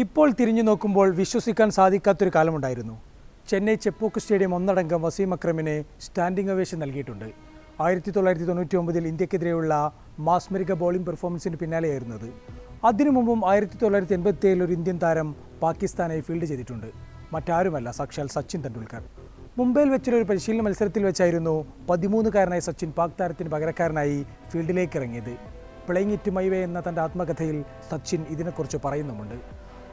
ഇപ്പോൾ തിരിഞ്ഞു നോക്കുമ്പോൾ വിശ്വസിക്കാൻ സാധിക്കാത്തൊരു കാലമുണ്ടായിരുന്നു. ചെന്നൈ ചെപ്പോക്ക് സ്റ്റേഡിയം ഒന്നടങ്കം വസീം അക്രമിനെ സ്റ്റാൻഡിംഗ് അവേഷൻ നൽകിയിട്ടുണ്ട്. ആയിരത്തി തൊള്ളായിരത്തി തൊണ്ണൂറ്റി ഒമ്പതിൽ ഇന്ത്യക്കെതിരെയുള്ള മാസ്മരിക ബോളിംഗ് പെർഫോമൻസിന് പിന്നാലെയായിരുന്നു അത് അതിനു മുമ്പും ആയിരത്തി തൊള്ളായിരത്തി എൺപത്തി ഏഴിൽ ഒരു ഇന്ത്യൻ താരം പാകിസ്ഥാനെ ഫീൽഡ് ചെയ്തിട്ടുണ്ട്. മറ്റാരുമല്ല സാക്ഷാൽ സച്ചിൻ തെണ്ടുൽക്കർ മുംബൈയിൽ വെച്ചുള്ള ഒരു പരിശീലന മത്സരത്തിൽ വെച്ചായിരുന്നു പതിമൂന്നുകാരനായ സച്ചിൻ പാക് താരത്തിന് പകരക്കാരനായി ഫീൽഡിലേക്ക് ഇറങ്ങിയത് പ്ലേയിങ് ഇറ്റ് മൈവേ എന്ന തന്റെ ആത്മകഥയിൽ സച്ചിൻ ഇതിനെക്കുറിച്ച് പറയുന്നുമുണ്ട്.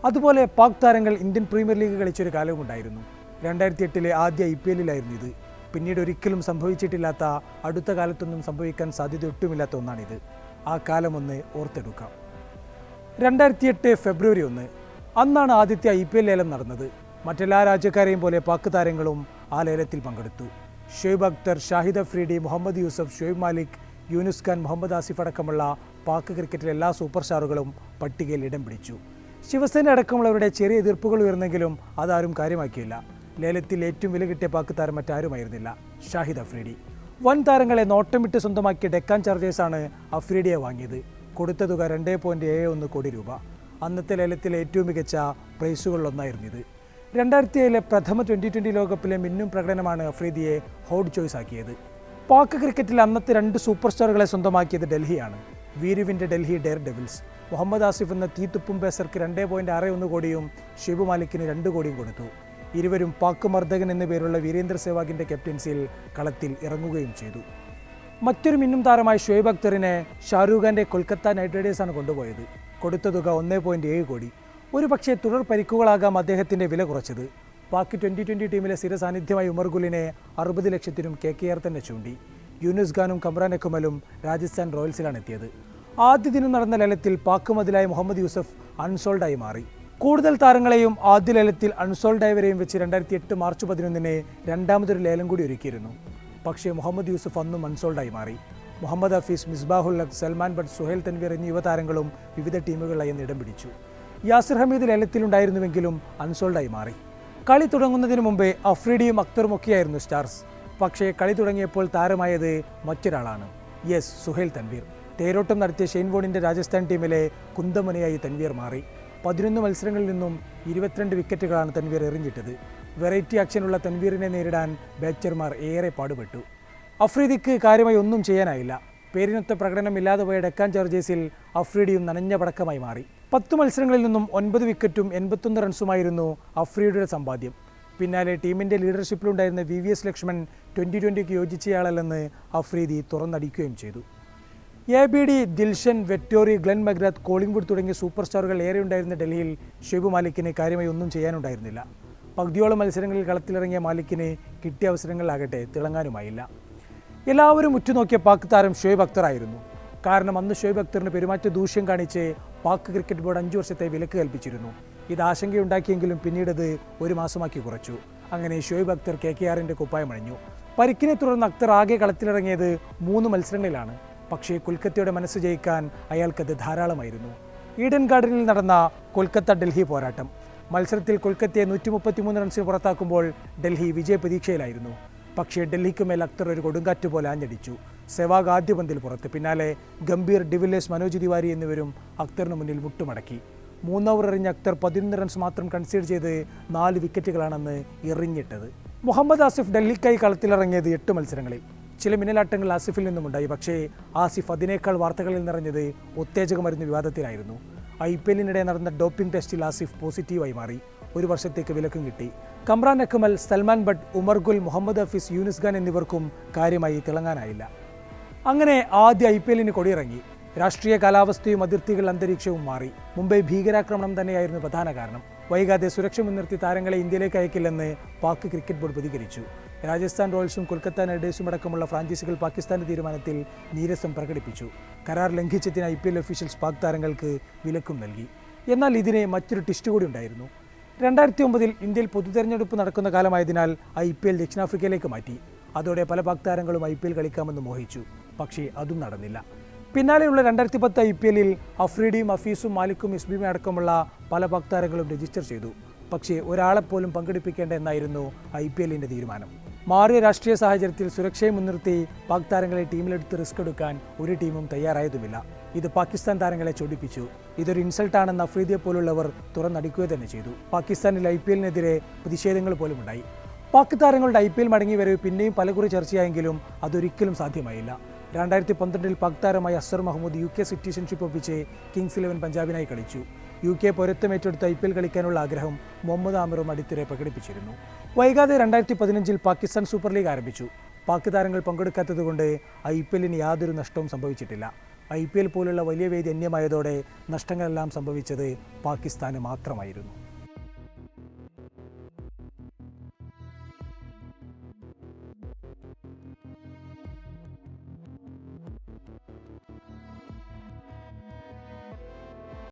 അതുപോലെ പാക് താരങ്ങൾ ഇന്ത്യൻ പ്രീമിയർ ലീഗ് കളിച്ചൊരു കാലവുമുണ്ടായിരുന്നു രണ്ടായിരത്തി എട്ടിലെ ആദ്യ ഐ പി എല്ലിലായിരുന്നു ഇത്. പിന്നീട് ഒരിക്കലും സംഭവിച്ചിട്ടില്ലാത്ത അടുത്ത കാലത്തൊന്നും സംഭവിക്കാൻ സാധ്യത ഒട്ടുമില്ലാത്ത ഒന്നാണിത്. ആ കാലമൊന്ന് ഓർത്തെടുക്കാം. രണ്ടായിരത്തി എട്ട് ഫെബ്രുവരി ഒന്ന് അന്നാണ് ആദ്യത്തെ ഐ പി എൽ ലേലം നടന്നത്. മറ്റെല്ലാ രാജ്യക്കാരെയും പോലെ പാക് താരങ്ങളും ആ ലേലത്തിൽ പങ്കെടുത്തു. ഷൊയ്ബ് അക്തർ ഷാഹിദ് അഫ്രീഡി മുഹമ്മദ് യൂസഫ് ഷൊയ്ബ് മാലിക് യൂനുസ് ഖാൻ മുഹമ്മദ് ആസിഫ് അടക്കമുള്ള പാക് ക്രിക്കറ്റിലെ എല്ലാ സൂപ്പർ സ്റ്റാറുകളും പട്ടികയിൽ ഇടം പിടിച്ചു. ശിവസേന അടക്കമുള്ളവരുടെ ചെറിയ എതിർപ്പുകൾ ഉയർന്നെങ്കിലും അതാരും കാര്യമാക്കിയില്ല. ലേലത്തിൽ ഏറ്റവും വില കിട്ടിയ പാക് താരം മറ്റാരുമായിരുന്നില്ല. ഷാഹിദ് അഫ്രീഡി വൻ താരങ്ങളെ നോട്ടമിട്ട് സ്വന്തമാക്കിയ ഡെക്കാൻ ചാർജേഴ്സാണ് അഫ്രീഡിയെ വാങ്ങിയത്. കൊടുത്ത തുക രണ്ട് പോയിന്റ് ഏഴ് ഒന്ന് കോടി രൂപ. അന്നത്തെ ലേലത്തിലെ ഏറ്റവും മികച്ച പ്രൈസുകളിലൊന്നായിരുന്നു ഇത് രണ്ടായിരത്തി ഏഴിലെ പ്രഥമ ട്വന്റി ട്വന്റി ലോകകപ്പിലെ മിന്നും പ്രകടനമാണ് അഫ്രീദിയെ ഹോട്ട് ചോയ്സ് ആക്കിയത്. പാക് ക്രിക്കറ്റിൽ അന്നത്തെ രണ്ട് സൂപ്പർ സ്റ്റാറുകളെ സ്വന്തമാക്കിയത് ഡൽഹിയാണ്. വീരുവിന്റെ ഡൽഹി ഡെയർ ഡെവിൾസ്. മുഹമ്മദ് ആസിഫ് എന്ന തീത്തുപ്പും പേസർക്ക് രണ്ട് പോയിന്റ് ആറ് ഒന്ന് കോടിയും ഷിബു മാലിക്കിന് രണ്ട് കോടിയും കൊടുത്തു. ഇരുവരും പാക് മർദ്ദകൻ എന്ന പേരുള്ള വീരേന്ദ്ര സെവാഗിന്റെ ക്യാപ്റ്റൻസിയിൽ കളത്തിൽ ഇറങ്ങുകയും ചെയ്തു. മറ്റൊരു മിന്നും താരമായ ഷുഹൈബ് അക്തറിനെ ഷാരൂഖ് ഖാന്റെ കൊൽക്കത്ത നൈറ്റ് റൈഡേഴ്സാണ് കൊണ്ടുപോയത്. കൊടുത്ത തുക ഒന്നേ പോയിന്റ് ഏഴ് കോടി. ഒരു പക്ഷേ തുടർ പരിക്കുകളാകാം അദ്ദേഹത്തിന്റെ വില കുറച്ചത്. പാക് ട്വന്റി ട്വന്റി ടീമിലെ സ്ഥിര സാന്നിധ്യമായ ഉമർ ഗുലിനെ അറുപത് ലക്ഷത്തിനും കെ കെ ആർ തന്നെ ചൂണ്ടി. യൂനുസ് ഖാനും കമ്രാൻ അക്കുമലും രാജസ്ഥാൻ റോയൽസിലാണ് എത്തിയത്. ആദ്യ ദിനം നടന്ന ലലത്തിൽ പാക്ക് മതിലായ മുഹമ്മദ് യൂസഫ് അൺസോൾഡായി മാറി. കൂടുതൽ താരങ്ങളെയും ആദ്യ ലേലത്തിൽ അൺസോൾഡായവരെയും വെച്ച് രണ്ടായിരത്തി എട്ട് മാർച്ച് പതിനൊന്നിന് രണ്ടാമതൊരു ലേലം കൂടി ഒരുക്കിയിരുന്നു. പക്ഷേ മുഹമ്മദ് യൂസഫ് അന്നും അൺസോൾഡായി മാറി. മുഹമ്മദ് ഹഫീസ് മിസ്ബാഹുൽ ലഖ് സൽമാൻ ഭട്ട് സുഹേൽ തൻവീർ എന്നീ യുവതാരങ്ങളും വിവിധ ടീമുകളിലായി ഇടം പിടിച്ചു. യാസിർ ഹമീദ് ലേലത്തിലുണ്ടായിരുന്നുവെങ്കിലും അൺസോൾഡായി മാറി. കളി തുടങ്ങുന്നതിന് മുമ്പേ അഫ്രീഡിയും അക്തറും ഒക്കെയായിരുന്നു സ്റ്റാർസ്. പക്ഷേ കളി തുടങ്ങിയപ്പോൾ താരമായത് മറ്റൊരാളാണ്. യെസ് സുഹേൽ തൻവീർ. തേരോട്ടം നടത്തിയ ഷെയ്ൻ വോണിന്റെ രാജസ്ഥാൻ ടീമിലെ കുന്തമനയായി തൻവീർ മാറി. പതിനൊന്ന് മത്സരങ്ങളിൽ നിന്നും ഇരുപത്തിരണ്ട് വിക്കറ്റുകളാണ് തൻവീർ എറിഞ്ഞിട്ടത്. വെറൈറ്റി ആക്ഷനുള്ള തൻവീറിനെ നേരിടാൻ ബാറ്റർമാർ ഏറെ പാടുപെട്ടു. അഫ്രീദിക്ക് കാര്യമായി ഒന്നും ചെയ്യാനായില്ല. പേരിനൊത്ത പ്രകടനമില്ലാതെ പോയ ഡെക്കാൻ ചാർജേഴ്സിൽ അഫ്രീഡിയും നനഞ്ഞ പടക്കമായി മാറി. പത്ത് മത്സരങ്ങളിൽ നിന്നും ഒൻപത് വിക്കറ്റും എൺപത്തൊന്ന് റൺസുമായിരുന്നു അഫ്രീഡിയുടെ സമ്പാദ്യം. പിന്നാലെ ടീമിന്റെ ലീഡർഷിപ്പിലുണ്ടായിരുന്ന V V S Laxman twenty ട്വന്റിക്ക് യോജിച്ചയാളല്ലെന്ന് അഫ്രീദി തുറന്നടിക്കുകയും ചെയ്തു. A B D Dilshan Vettori Glenn McGrath Collingwood തുടങ്ങിയ സൂപ്പർ സ്റ്റാറുകൾ ഏറെ ഉണ്ടായിരുന്ന ഡൽഹിയിൽ ഷുബ് മാലിക്കിന് കാര്യമായി ഒന്നും ചെയ്യാനുണ്ടായിരുന്നില്ല. പകുതിയോളം മത്സരങ്ങളിൽ കളത്തിലിറങ്ങിയ മാലിക്കിന് കിട്ടിയ അവസരങ്ങളിലാകട്ടെ തിളങ്ങാനുമായില്ല. എല്ലാവരും ഉറ്റുനോക്കിയ പാക് താരം ഷുഹൈബ് അക്തറായിരുന്നു കാരണം അന്ന് ഷുഹൈബ് അക്തറിന് പെരുമാറ്റ ദൂഷ്യം കാണിച്ച് പാക് ക്രിക്കറ്റ് ബോർഡ് അഞ്ചു വർഷത്തെ വിലക്ക് കൽപ്പിച്ചിരുന്നു. ഇത് ആശങ്കയുണ്ടാക്കിയെങ്കിലും പിന്നീട് അത് ഒരു മാസമാക്കി കുറച്ചു. അങ്ങനെ ഷുഹൈബ് അക്തർ കെ കെ ആറിന്റെ കുപ്പായമണിഞ്ഞു പരിക്കിനെ തുടർന്ന് അക്തർ ആകെ കളത്തിലിറങ്ങിയത് മൂന്ന് മത്സരങ്ങളിലാണ്. പക്ഷേ കൊൽക്കത്തയുടെ മനസ്സ് ജയിക്കാൻ അയാൾക്കത് ധാരാളമായിരുന്നു. ഈഡൻ ഗാർഡനിൽ നടന്ന കൊൽക്കത്ത ഡൽഹി പോരാട്ടം. മത്സരത്തിൽ കൊൽക്കത്തയെ നൂറ്റി മുപ്പത്തിമൂന്ന് റൺസിന് പുറത്താക്കുമ്പോൾ ഡൽഹി വിജയ പ്രതീക്ഷയിലായിരുന്നു പക്ഷേ ഡൽഹിക്ക് മേൽ അക്തർ ഒരു കൊടുങ്കാറ്റ് പോലെ ആഞ്ഞടിച്ചു. സെവാഗ് ആദ്യ പന്തിൽ പുറത്ത്. പിന്നാലെ ഗംഭീർ ഡിവില്ലേഴ്സ് മനോജ് തിവാരി എന്നിവരും അക്തറിന് മുന്നിൽ മുട്ടുമടക്കി. മൂന്ന് ഓവർ എറിഞ്ഞ അക്തർ പതിനൊന്ന് റൺസ് മാത്രം കൺസീഡ് ചെയ്ത് നാല് വിക്കറ്റുകളാണെന്ന് എറിഞ്ഞിട്ടത്. മുഹമ്മദ് ആസിഫ് ഡൽഹിക്കായി കളത്തിലിറങ്ങിയത് എട്ട് മത്സരങ്ങളിൽ. ചില മിന്നലാട്ടങ്ങൾ ആസിഫിൽ നിന്നുമുണ്ടായി. പക്ഷേ ആസിഫ് അതിനേക്കാൾ വാർത്തകളിൽ നിറഞ്ഞത് ഉത്തേജക മരുന്ന് വിവാദത്തിലായിരുന്നു. ഐ പി എല്ലിനിടെ നടന്ന ഡോപ്പിംഗ് ടെസ്റ്റിൽ ആസിഫ് പോസിറ്റീവായി മാറി. ഒരു വർഷത്തേക്ക് വിലക്കും കിട്ടി. കമ്രാൻ അക്മൽ സൽമാൻ ഭട്ട് ഉമർ ഗുൽ മുഹമ്മദ് ഹഫീസ് യൂനിസ് ഖാൻ എന്നിവർക്കും കാര്യമായി തിളങ്ങാനായില്ല. അങ്ങനെ ആദ്യ ഐ പി എല്ലിന് കൊടിയിറങ്ങി. രാഷ്ട്രീയ കാലാവസ്ഥയും അതിർത്തികൾ അന്തരീക്ഷവും മാറി. മുംബൈ ഭീകരാക്രമണം തന്നെയായിരുന്നു പ്രധാന കാരണം. വൈകാതെ സുരക്ഷ മുൻനിർത്തി താരങ്ങളെ ഇന്ത്യയിലേക്ക് അയക്കില്ലെന്ന് പാക് ക്രിക്കറ്റ് ബോർഡ് പ്രതികരിച്ചു. രാജസ്ഥാൻ റോയൽസും കൊൽക്കത്ത നൈറ്റ് റൈഡേഴ്സും അടക്കമുള്ള ഫ്രാഞ്ചൈസികൾ പാകിസ്ഥാന്റെ തീരുമാനത്തിൽ നീരസം പ്രകടിപ്പിച്ചു. കരാർ ലംഘിച്ചതിന് I P L officials Pak താരങ്ങൾക്ക് വിലക്കും നൽകി. എന്നാൽ ഇതിന് മറ്റൊരു ട്വിസ്റ്റ് കൂടി ഉണ്ടായിരുന്നു. രണ്ടായിരത്തി ഒമ്പതിൽ ഇന്ത്യയിൽ പൊതുതെരഞ്ഞെടുപ്പ് നടക്കുന്ന കാലമായതിനാൽ ഐ പി എൽ ദക്ഷിണാഫ്രിക്കയിലേക്ക് മാറ്റി. അതോടെ പല പാക് താരങ്ങളും ഐ പി എൽ കളിക്കാമെന്ന് മോഹിച്ചു. പക്ഷേ അതും നടന്നില്ല. പിന്നാലെയുള്ള രണ്ടായിരത്തി പത്ത് ഐ പി എല്ലിൽ അഫ്രീഡിയും അഫീസും മാലിക്കും ഇസ്ബിയും അടക്കമുള്ള പല പാക് താരങ്ങളും രജിസ്റ്റർ ചെയ്തു. പക്ഷേ ഒരാളെപ്പോലും പങ്കെടുപ്പിക്കേണ്ട എന്നായിരുന്നു ഐ പി എല്ലിന്റെ തീരുമാനം. മാറിയ രാഷ്ട്രീയ സാഹചര്യത്തിൽ സുരക്ഷയെ മുൻനിർത്തി പാക് താരങ്ങളെ ടീമിലെടുത്ത് റിസ്ക് എടുക്കാൻ ഒരു ടീമും തയ്യാറായതുമില്ല. ഇത് പാകിസ്ഥാൻ താരങ്ങളെ ചൊടിപ്പിച്ചു. ഇതൊരു ഇൻസൾട്ടാണെന്ന് അഫ്രീദിയെ പോലുള്ളവർ തുറന്നടിക്കുക തന്നെ ചെയ്തു. പാകിസ്ഥാനിൽ ഐ പി എല്ലിനെതിരെ പ്രതിഷേധങ്ങൾ പോലും ഉണ്ടായി പാക് താരങ്ങളുടെ ഐ പി എൽ മടങ്ങി വരവ് പിന്നെയും പലകുറി ചർച്ചയായെങ്കിലും അതൊരിക്കലും സാധ്യമായില്ല. രണ്ടായിരത്തി പന്ത്രണ്ടിൽ പാക് താരമായ Azhar Mahmood U K citizenship ഒപ്പിച്ച് കിങ്സ് ഇലവൻ പഞ്ചാബിനായി കളിച്ചു. യു കെ പൊരുത്തമേറ്റെടുത്ത് ഐ പി എൽ കളിക്കാനുള്ള ആഗ്രഹം മുഹമ്മദ് ആമിറും അടിത്തിരെ പ്രകടിപ്പിച്ചിരുന്നു. വൈകാതെ രണ്ടായിരത്തി പതിനഞ്ചിൽ പാകിസ്ഥാൻ സൂപ്പർ ലീഗ് ആരംഭിച്ചു. പാക് താരങ്ങൾ പങ്കെടുക്കാത്തതുകൊണ്ട് ഐ പി എല്ലിന് യാതൊരു നഷ്ടവും സംഭവിച്ചിട്ടില്ല. ഐ പി എൽ പോലുള്ള വലിയ വേദി അന്യമായതോടെ നഷ്ടങ്ങളെല്ലാം സംഭവിച്ചത് പാകിസ്ഥാന് മാത്രമായിരുന്നു.